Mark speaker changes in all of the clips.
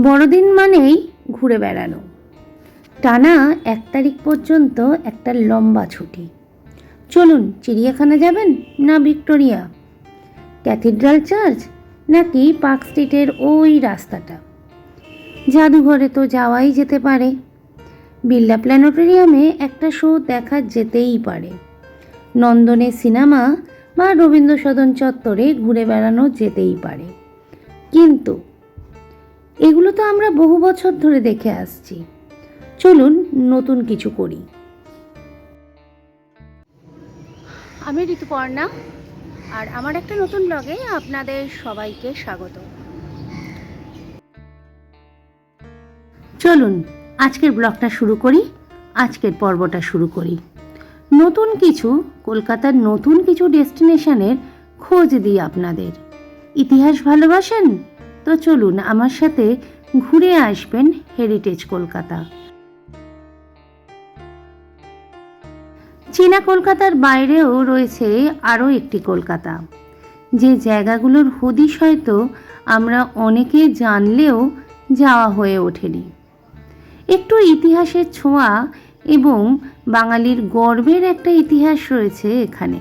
Speaker 1: বড়দিন মানেই ঘুরে বেড়ানো। টানা এক তারিখ পর্যন্ত একটা লম্বা ছুটি। চলুন, চিড়িয়াখানা যাবেন না ভিক্টোরিয়া? ক্যাথিড্রাল চার্চ নাকি পার্ক স্ট্রিটের ওই রাস্তাটা? জাদুঘরে তো যাওয়াই যেতে পারে। বিড়লা প্ল্যানেটোরিয়ামে একটা শো দেখা যেতেই পারে। নন্দনে সিনেমা বা রবীন্দ্রসদন চত্বরে ঘুরে বেড়ানো যেতেই পারে। কিন্তু এগুলো তো আমরা বহু বছর ধরে দেখে আসছি। চলুন নতুন কিছু করি। আমি ঋতুপর্ণা আর আমার একটা নতুন ব্লগে আপনাদের সবাইকে স্বাগত। চলুন আজকের ব্লগটা শুরু করি আজকের পর্বটা শুরু করি। নতুন কিছু কলকাতার নতুন কিছু ডেস্টিনেশনের খোঁজ দিই আপনাদের। ইতিহাস ভালোবাসেন? তো চলুন আমার সাথে ঘুরে আসবেন হেরিটেজ কলকাতা। চীনা কলকাতার বাইরেও রয়েছে আরও একটি কলকাতা। যে জায়গাগুলোর হদিশ হয়তো আমরা অনেকে জানলেও যাওয়া হয়ে ওঠেনি। একটু ইতিহাসের ছোঁয়া এবং বাঙালির গর্বের একটা ইতিহাস রয়েছে এখানে।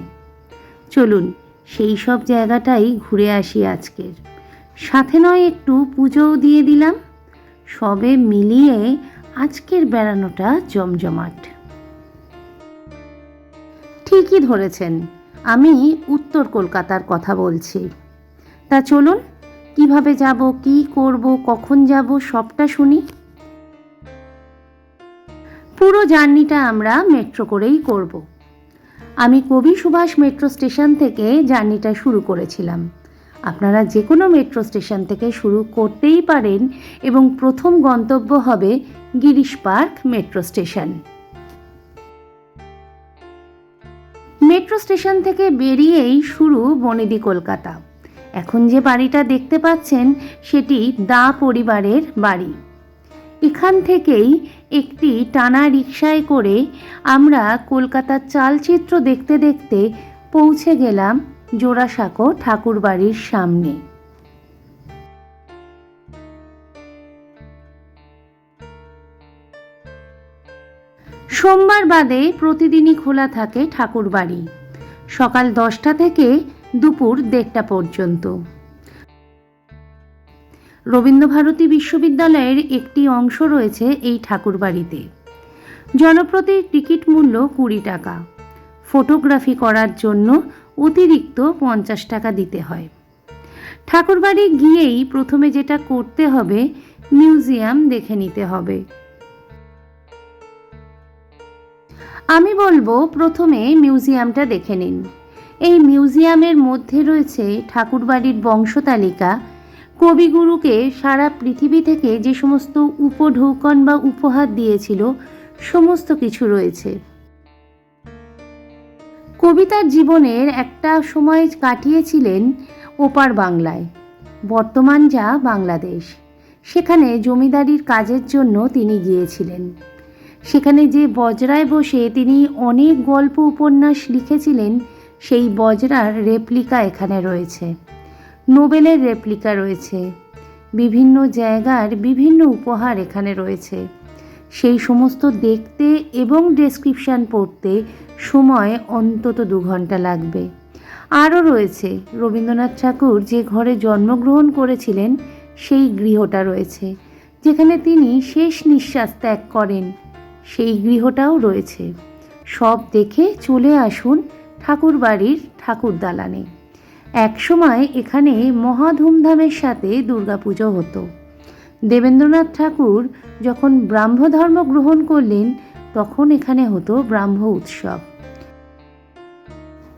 Speaker 1: চলুন সেই সব জায়গাটাই ঘুরে আসি আজকের। সাথে নয়, একটু পুজোও দিয়ে দিলাম। সবে মিলিয়ে আজকের বেড়ানোটা জমজমাট। ঠিকই ধরেছেন, আমি উত্তর কলকাতার কথা বলছি। তা চলুন, কীভাবে যাব, কি করব, কখন যাব, সবটা শুনি। পুরো জার্নিটা আমরা মেট্রো করেই করব। আমি কবি সুভাষ মেট্রো স্টেশন থেকে জার্নিটা শুরু করেছিলাম। আপনারা যে কোনো মেট্রো স্টেশন থেকে শুরু করতেই পারেন এবং প্রথম গন্তব্য হবে Girish park metro station metro station থেকে বেরিয়েই শুরু বনেদি কলকাতা। এখন যে বাড়িটা দেখতে পাচ্ছেন, সেটি দা পরিবারের বাড়ি। এখান থেকেই একটি টানা রিক্সায় করে আমরা কলকাতার চালচিত্র দেখতে দেখতে পৌঁছে গেলাম জোড়াসাঁকো ঠাকুরবাড়ির সামনে। সোমবার বাদে প্রতিদিনই খোলা থাকে ঠাকুরবাড়ি। সকাল দশটা থেকে দুপুর দেড়টা পর্যন্ত। রবীন্দ্রভারতী বিশ্ববিদ্যালয়ের একটি অংশ রয়েছে এই ঠাকুরবাড়িতে। জনপ্রতি টিকিট মূল্য কুড়ি টাকা। ফটোগ্রাফি করার জন্য অতিরিক্ত পঞ্চাশ টাকা দিতে হয়। ঠাকুরবাড়ি গিয়েই প্রথমে যেটা করতে হবে, মিউজিয়াম দেখে নিতে হবে। আমি বলব, প্রথমে মিউজিয়ামটা দেখে নিন। এই মিউজিয়ামের মধ্যে রয়েছে ঠাকুরবাড়ির বংশতালিকা। কবিগুরুকে সারা পৃথিবী থেকে যে সমস্ত উপঢৌকন বা উপহার দিয়েছিল, সমস্ত কিছু রয়েছে। কবিতার জীবনের একটা সময় কাটিয়েছিলেন ওপার বাংলায়। বর্তমান যা বাংলাদেশ। সেখানে জমিদারির কাজের জন্য তিনি গিয়েছিলেন। সেখানে যে বজরায় বসে তিনি অনেক গল্প উপন্যাস লিখেছিলেন, সেই বজরার রেপ্লিকা এখানে রয়েছে। নোবেলের রেপ্লিকা রয়েছে। বিভিন্ন জায়গার বিভিন্ন উপহার এখানে রয়েছে। সেই সমস্ত দেখতে এবং ডেসক্রিপশান পড়তে সময় অন্তত দু ঘণ্টা লাগবে। আরও রয়েছে, রবীন্দ্রনাথ ঠাকুর যে ঘরে জন্মগ্রহণ করেছিলেন, সেই গৃহটা রয়েছে, যেখানে তিনি শেষ নিঃশ্বাস ত্যাগ করেন, সেই গৃহটাও রয়েছে। সব দেখে চলে আসুন ঠাকুর বাড়ির ঠাকুর দালানে। একসময় এখানে মহা ধুমধামের সাথে দুর্গাপুজো হতো। দেবেন্দ্রনাথ ঠাকুর যখন ব্রাহ্মধর্ম গ্রহণ করলেন, তখন এখানে হতো ব্রাহ্ম উৎসব।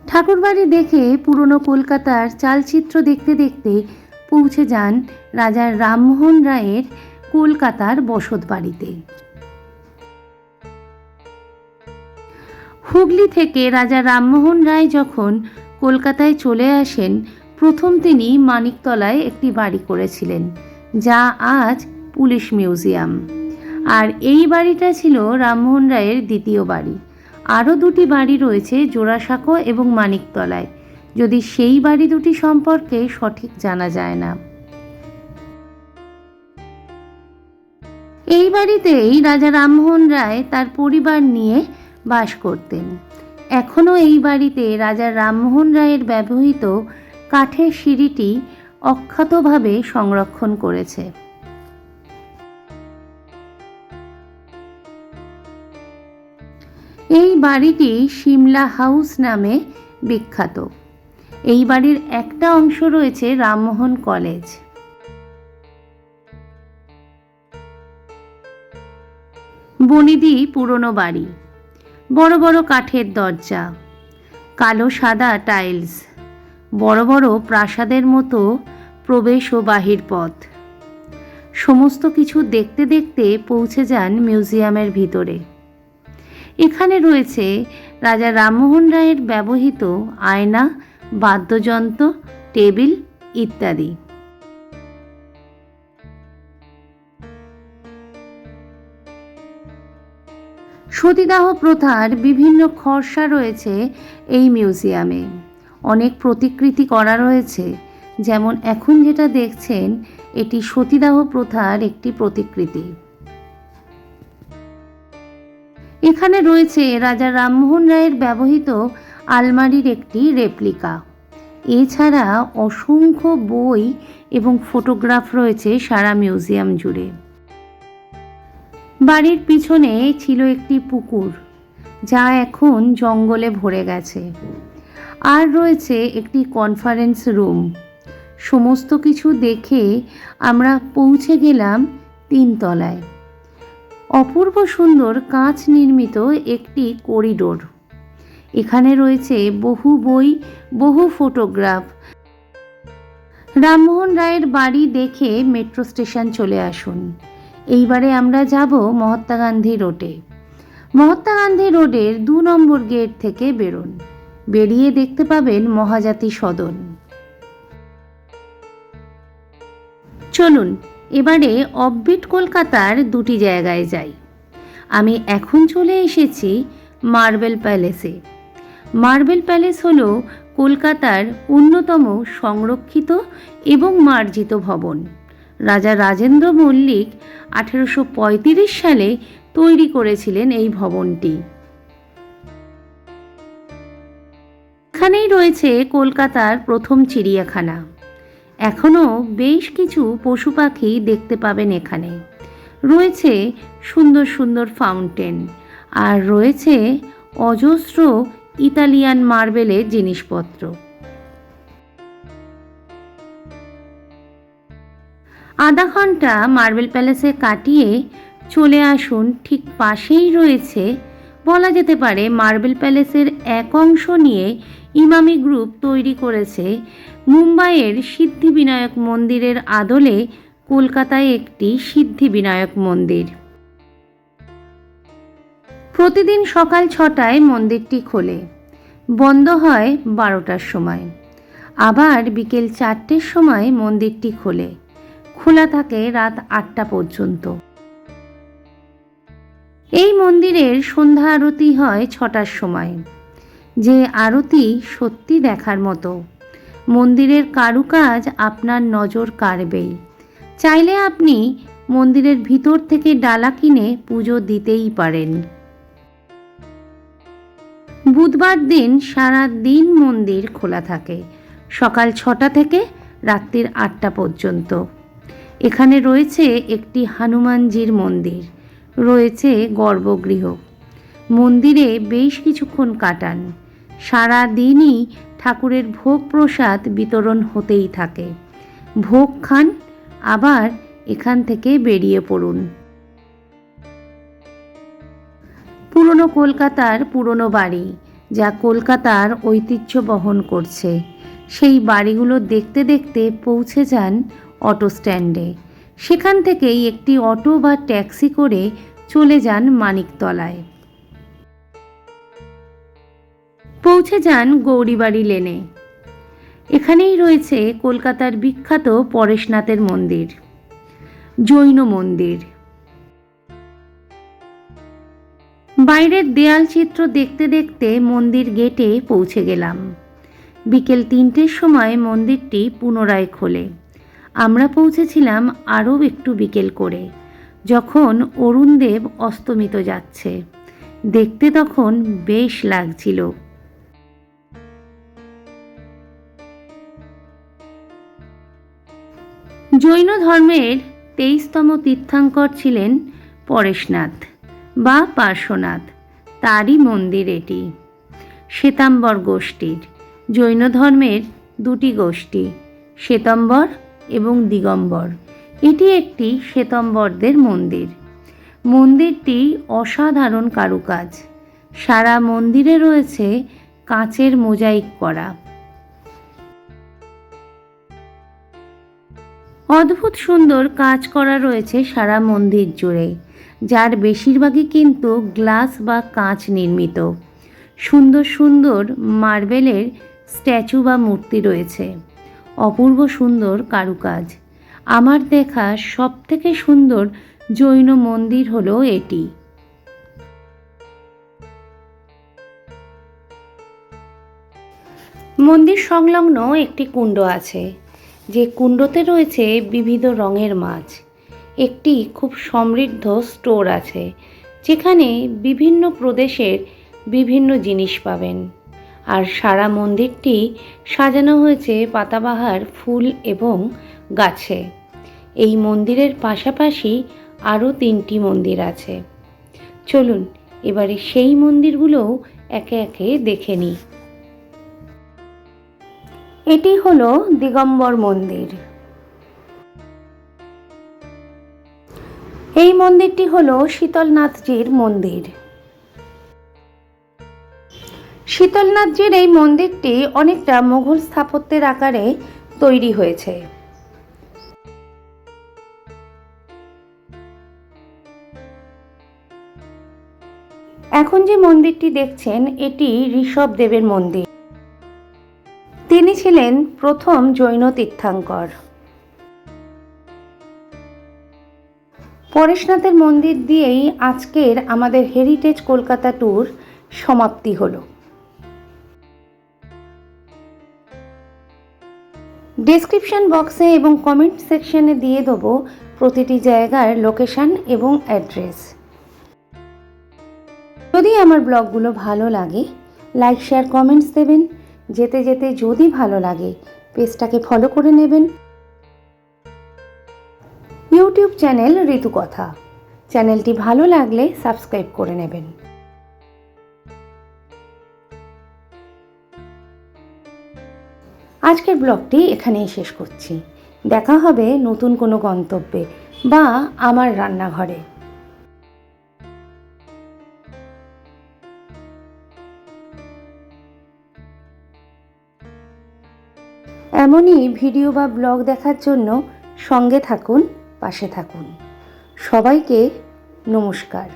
Speaker 1: ঠাকুরবাড়ি দেখে পুরনো কলকাতার চালচিত্র দেখতে দেখতে পৌঁছে যান রাজা রামমোহন রায়ের কলকাতার বসত বাড়িতে হুগলি থেকে রাজা রামমোহন রায় যখন কলকাতায় চলে আসেন, প্রথম তিনি মানিকতলায় একটি বাড়ি করেছিলেন। যা আজ পুলিশ মিউজিয়াম। আর এই বাড়িটা ছিল রামমোহন রায়ের দ্বিতীয় বাড়ি। আরও দুটি বাড়ি রয়েছে জোড়াসাঁকো এবং মানিকতলায়। যদি সেই বাড়ি দুটি সম্পর্কে সঠিক জানা যায় না। এই বাড়িতেই রাজা রামমোহন রায় তার পরিবার নিয়ে বাস করতেন। এখনও এই বাড়িতে রাজা রামমোহন রায়ের ব্যবহৃত কাঠের সিঁড়িটি অক্ষতভাবে সংরক্ষণ করেছে। এই বাড়িটি সিমলা হাউস নামে বিখ্যাত। এই বাড়ির একটা অংশ রয়েছে রামমোহন কলেজ। বনিদি পুরনো বাড়ি। বড় বড় কাঠের দরজা। কালো সাদা টাইলস। বড় বড় প্রাসাদের মতো প্রবেশ ও বাহির পথ। সমস্ত কিছু দেখতে দেখতে পৌঁছে যান মিউজিয়ামের ভিতরে। এখানে রয়েছে রাজা রামমোহন রায়ের ব্যবহৃত আয়না, বাদ্যযন্ত্র, টেবিল ইত্যাদি। সতীদাহ প্রথার বিভিন্ন খরসা রয়েছে এই মিউজিয়ামে। অনেক প্রতিকৃতি করা রয়েছে। যেমন এখন যেটা দেখছেন, এটি সতীদাহ প্রথার একটি প্রতিকৃতি। এখানে রয়েছে রাজা রামমোহন রায়ের ব্যবহৃত আলমারির একটি রেপ্লিকা। এছাড়া অসংখ্য বই এবং ফটোগ্রাফ রয়েছে সারা মিউজিয়াম জুড়ে। বাড়ির পিছনে ছিল একটি পুকুর, যা এখন জঙ্গলে ভরে গেছে। আর রয়েছে একটি কনফারেন্স রুম সমস্ত কিছু দেখে আমরা পৌঁছে গেলাম তিনতলায়। অপূর্ব সুন্দর কাঁচ নির্মিত একটি করিডোর এখানে রয়েছে বহু বই, বহু ফটোগ্রাফ রামমোহন রায়ের বাড়ি দেখে মেট্রো স্টেশন চলে আসুন। এইবারে আমরা যাব মহাত্মা গান্ধী রোডে মহাত্মা গান্ধী রোডের দু নম্বর গেট থেকে বেরোন। বেরিয়ে দেখতে পাবেন মহাজাতি সদন। চলুন, এবারে অফবিট কলকাতার দুটি জায়গায় যাই। আমি এখন চলে এসেছি মার্বেল প্যালেসে। মার্বেল প্যালেস হল কলকাতার অন্যতম সংরক্ষিত এবং মার্জিত ভবন। রাজা রাজেন্দ্র মল্লিক আঠেরোশো সালে তৈরি করেছিলেন এই ভবনটি। এখানেই রয়েছে কলকাতার প্রথম চিড়িয়াখানা। এখনও বেশ কিছু পশু পাখি দেখতে পাবেন এখানে। রয়েছে সুন্দর সুন্দর ফাউন্টেন আর রয়েছে অজস্র ইতালিয়ান মার্বেলের জিনিসপত্র। আধা ঘণ্টা মার্বেল প্যালেসে কাটিয়ে চলে আসুন, ঠিক পাশেই রয়েছে, বলা যেতে পারে মার্বেল প্যালেসের এক অংশ নিয়ে ইমামি গ্রুপ তৈরি করেছে মুম্বাইয়ের সিদ্ধিবিনায়ক মন্দিরের আদলে কলকাতায় একটি সিদ্ধিবিনায়ক মন্দির। প্রতিদিন সকাল ছটায় মন্দিরটি খোলে। বন্ধ হয় বারোটার সময়। আবার বিকেল চারটের সময় মন্দিরটি খোলে। খোলা থাকে রাত আটটা পর্যন্ত। এই মন্দিরের সন্ধ্যা আরতি হয় ছটার সময়। যে আরতি সত্যি দেখার মতো। মন্দিরের কারুকাজ আপনার নজর কাড়বেই। চাইলে আপনি মন্দিরের ভিতর থেকে ডালা কিনে পুজো দিতেই পারেন। বুধবার দিন সারা দিন মন্দির খোলা থাকে। সকাল ছটা থেকে রাত্রির আটটা পর্যন্ত। এখানে রয়েছে একটি হনুমানজির মন্দির। রয়েছে গর্ভগৃহ। মন্দিরে বেশ কিছুক্ষণ কাটান। সারা দিনই ঠাকুরের ভোগ প্রসাদ বিতরণ হতেই থাকে। ভোগ খান, আবার এখান থেকে বেরিয়ে পড়ুন। পুরনো কলকাতার পুরনো বাড়ি, যা কলকাতার ঐতিহ্য বহন করছে। সেই বাড়িগুলো দেখতে দেখতে পৌঁছে যান অটো স্ট্যান্ডে। সেখান থেকেই একটি অটো বা ট্যাক্সি করে চলে যান মানিকতলায়। পৌঁছে যান গৌরীবাড়ি লেনে। এখানেই রয়েছে কলকাতার বিখ্যাত পরেশনাথের মন্দির, জৈন মন্দির। বাইরের দেয়াল চিত্র দেখতে দেখতে মন্দির গেটে পৌঁছে গেলাম। বিকেল তিনটের সময় মন্দিরটি পুনরায় খোলে। আমরা পৌঁছেছিলাম আরও একটু বিকেল করে, যখন অরুণদেব অস্তমিত যাচ্ছে। দেখতে তখন বেশ লাগছিল। জৈন ধর্মের তেইশতম তীর্থাঙ্কর ছিলেন পরেশনাথ বা পার্শ্বনাথ। তারই মন্দির এটি। শ্বেতাম্বর গোষ্ঠীর। জৈন ধর্মের দুটি গোষ্ঠী, শ্বেতাম্বর এবং দিগম্বর। এটি একটি শ্বেতাম্বরদের মন্দির। মন্দিরটি অসাধারণ কারুকাজ। সারা মন্দিরে রয়েছে কাঁচের মোজাইক করা। অদ্ভুত সুন্দর কাজ করা রয়েছে সারা মন্দির জুড়ে, যার বেশিরভাগই কিন্তু গ্লাস বা কাঁচ নির্মিত। সুন্দর সুন্দর মার্বেলের স্ট্যাচু বা মূর্তি রয়েছে। অপূর্ব সুন্দর কারুকাজ। আমার দেখা সবথেকে সুন্দর জৈন মন্দির হলো এটি। মন্দির সংলগ্ন একটি কুণ্ড আছে। যে কুণ্ডতে রয়েছে বিবিধ রঙের মাছ। একটি খুব সমৃদ্ধ স্টোর আছে, যেখানে বিভিন্ন প্রদেশের বিভিন্ন জিনিস পাবেন। আর সারা মন্দিরটি সাজানো হয়েছে পাতাবাহার ফুল এবং গাছে। এই মন্দিরের পাশাপাশি আরও তিনটি মন্দির আছে। চলুন, এবারে সেই মন্দিরগুলোও একে একে দেখে নিই। এটি হলো দিগম্বর মন্দির। এই মন্দিরটি হলো শীতলনাথজির মন্দির। শীতলনাথজির এই মন্দিরটি অনেকটা মুঘল স্থাপত্যের আকারে তৈরি হয়েছে। এখন যে মন্দিরটি দেখছেন, এটি ঋষভ দেবের মন্দির। তিনি ছিলেন প্রথম জৈন তীর্থাঙ্কর। পরেশনাথের মন্দির দিয়েই আজকের আমাদের হেরিটেজ কলকাতা ট্যুর সমাপ্তি হলো। ডেসক্রিপশন বক্সে এবং কমেন্ট সেকশনে দিয়ে দেবো প্রতিটি জায়গার লোকেশান এবং অ্যাড্রেস যদি আমার ব্লগগুলো ভালো লাগে লাইক শেয়ার কমেন্টস দেবেন। যেতে যেতে যদি ভালো লাগে, পেজটাকে ফলো করে নেবেন। ইউটিউব চ্যানেল ঋতুকথা চ্যানেলটি ভালো লাগলে সাবস্ক্রাইব করে নেবেন। আজকের ব্লগটি এখানেই শেষ করছি। দেখা হবে নতুন কোনো গন্তব্যে বা আমার রান্নাঘরে। এমনই ভিডিও বা ব্লগ দেখার জন্য সঙ্গে থাকুন পাশে থাকুন। সবাইকে নমস্কার।